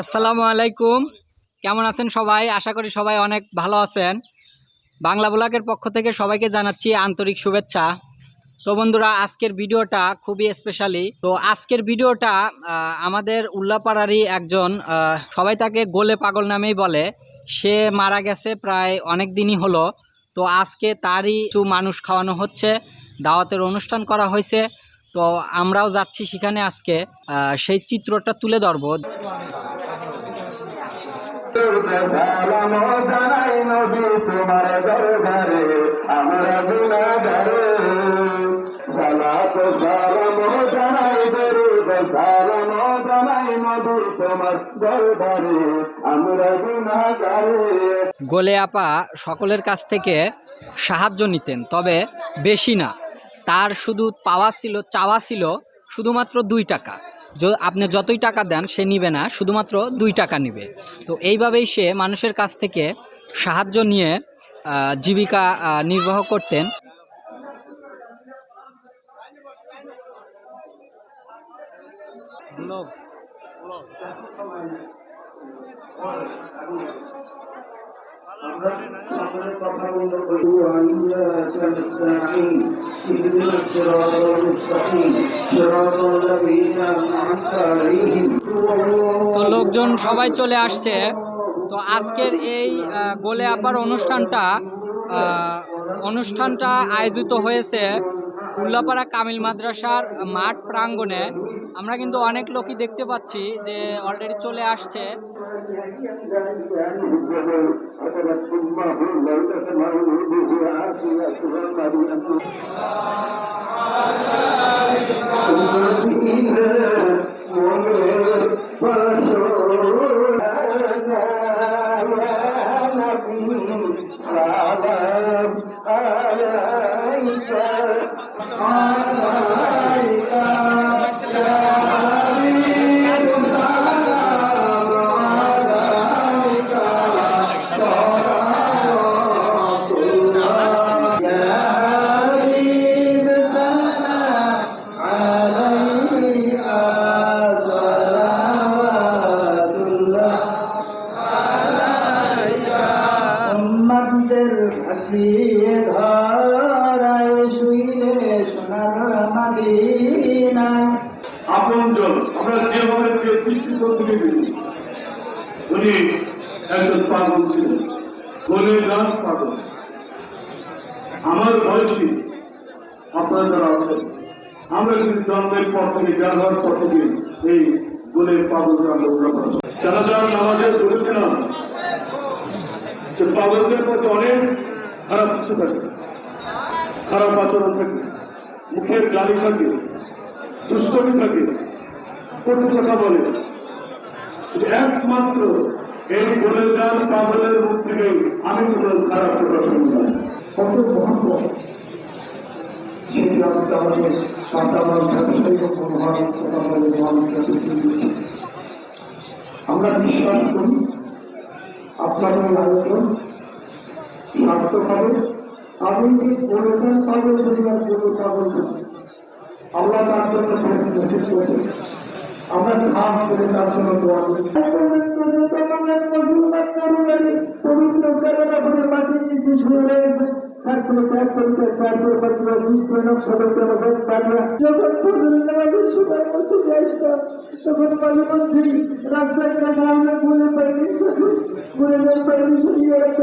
আসসালামু আলাইকুম। কেমন আছেন সবাই? আশা করি সবাই অনেক ভালো আছেন। বাংলা ব্লগের পক্ষ থেকে সবাইকে জানাচ্ছি আন্তরিক শুভেচ্ছা। তো বন্ধুরা, আজকের ভিডিওটা খুবই স্পেশালি তো আজকের ভিডিওটা আমাদের উল্লাপাড়ারই একজন সবাই তাকে গোলে পাগল নামেই বলে। সে মারা গেছে প্রায় অনেক দিনই হলো। তো আজকে তারই কিছু মানুষ খাওয়ানো হচ্ছে, দাওয়াতের অনুষ্ঠান করা হয়েছে। তো আমরাও যাচ্ছি সেখানে আজকে সেই চিত্রটা তুলে ধরবো। গোলে আপা সকলের কাছ থেকে সাহায্য নিতেন, তবে বেশি না। তার শুধু পাওয়া ছিল, চাওয়া ছিল শুধুমাত্র দুই টাকা। আপনি যতই টাকা দেন, সে নিবে না, শুধুমাত্র দুই টাকা নিবে। তো এইভাবেই সে মানুষের কাছ থেকে সাহায্য নিয়ে জীবিকা নির্বাহ করতেন। وإياك نستعين اهدنا الصراط المستقيم صراط الذين أنعمت عليهم তো লোকজন সবাই চলে আসছে তো আজকের এই আহ, গোলে আপার অনুষ্ঠানটা আহ, অনুষ্ঠানটা আয়োজিত হয়েছে উল্লাপাড়া কামিল মাদ্রাসার মাঠ প্রাঙ্গণে আমরা কিন্তু অনেক লোকই দেখতে পাচ্ছি যে অলরেডি চলে আসছে بأية عنه الزمان أتلت আপনজন আমরা পাগল পাগল। বয়সী আপনারা যারা আছেন, আমরা কিন্তু জন্মের পর থেকে জানার পর থেকে এই গোলের উল্লেখ যারা যারা নামাজে বলেছিলাম যে পাগলদের মধ্যে অনেক খারাপ কিছু থাকে। খারাপ আচরণ থাকে। মুখের গালি থাকে, দুষ্টমি থাকে, কটু কথা বলে। একমাত্র এই বলে যান পাগলের মুখ থেকে আমি কোনো খারাপ কথা শুনছি না। কত মহান আমরা বিশ্বাস করি, আপনাদের আয়োজন স্বাস্থ্য পাবে আমি যে বলেছেন পাবে পরিবার কোনো পাবল না। আল্লাহ তার জন্য মেসেজ করেছেন আমরা খাম করে তার জন্য দোয়া করি। পবিত্র কেরালা করে মাটির নিচে শুয়ে তারপরে ত্যাগ করতে তারপরে তারপরে নিশ্চয় নকশাকে আমাদের পারবে যখন পর্যন্ত আমাদের সবার কাছে যাইতাম তখন মাঝে রাস্তায় কাছে আমরা বলে পাইনি বলে পাইনি শুনিয়ে রাখতে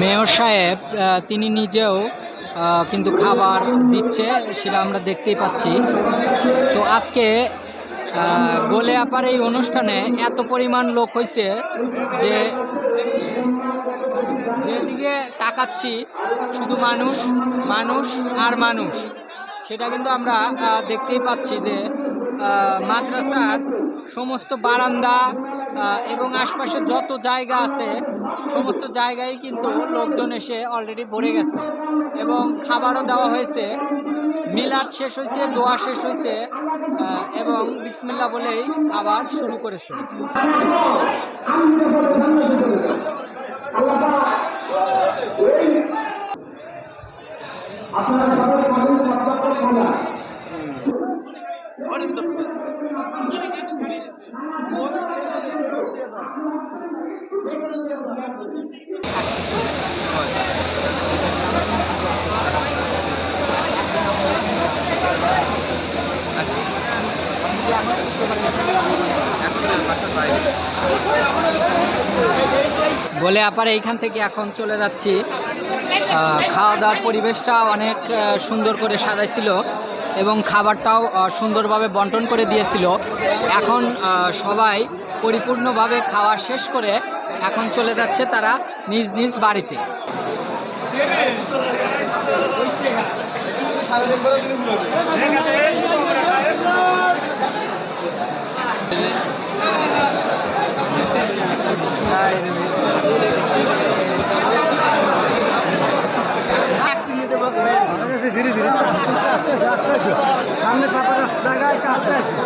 মেয়র সাহেব তিনি নিজেও কিন্তু খাবার দিচ্ছে সেটা আমরা দেখতেই পাচ্ছি। তো আজকে গোলে আপার এই অনুষ্ঠানে এত পরিমাণ লোক হয়েছে যে যেদিকে তাকাচ্ছি, শুধু মানুষ মানুষ আর মানুষ, সেটা কিন্তু আমরা দেখতেই পাচ্ছি যে মাদ্রাসার সমস্ত বারান্দা এবং আশপাশে যত জায়গা আছে, সমস্ত জায়গায় কিন্তু লোকজন এসে অলরেডি ভরে গেছে। এবং খাবারও দেওয়া হয়েছে। মিলাদ শেষ হয়েছে, দোয়া শেষ হয়েছে এবং বিসমিল্লা বলেই আবার শুরু করেছে। আপনারা বলে আবার এইখান থেকে এখন চলে যাচ্ছি। খাওয়া দাওয়ার পরিবেশটা অনেক সুন্দর করে সাজাইছিল এবং খাবারটাও সুন্দরভাবে বন্টন করে দিয়েছিল। এখন সবাই পরিপূর্ণভাবে খাওয়া শেষ করে এখন চলে যাচ্ছে তারা নিজ নিজ বাড়িতে ধীরে আস্তে আস্তে আস্তে আস্তে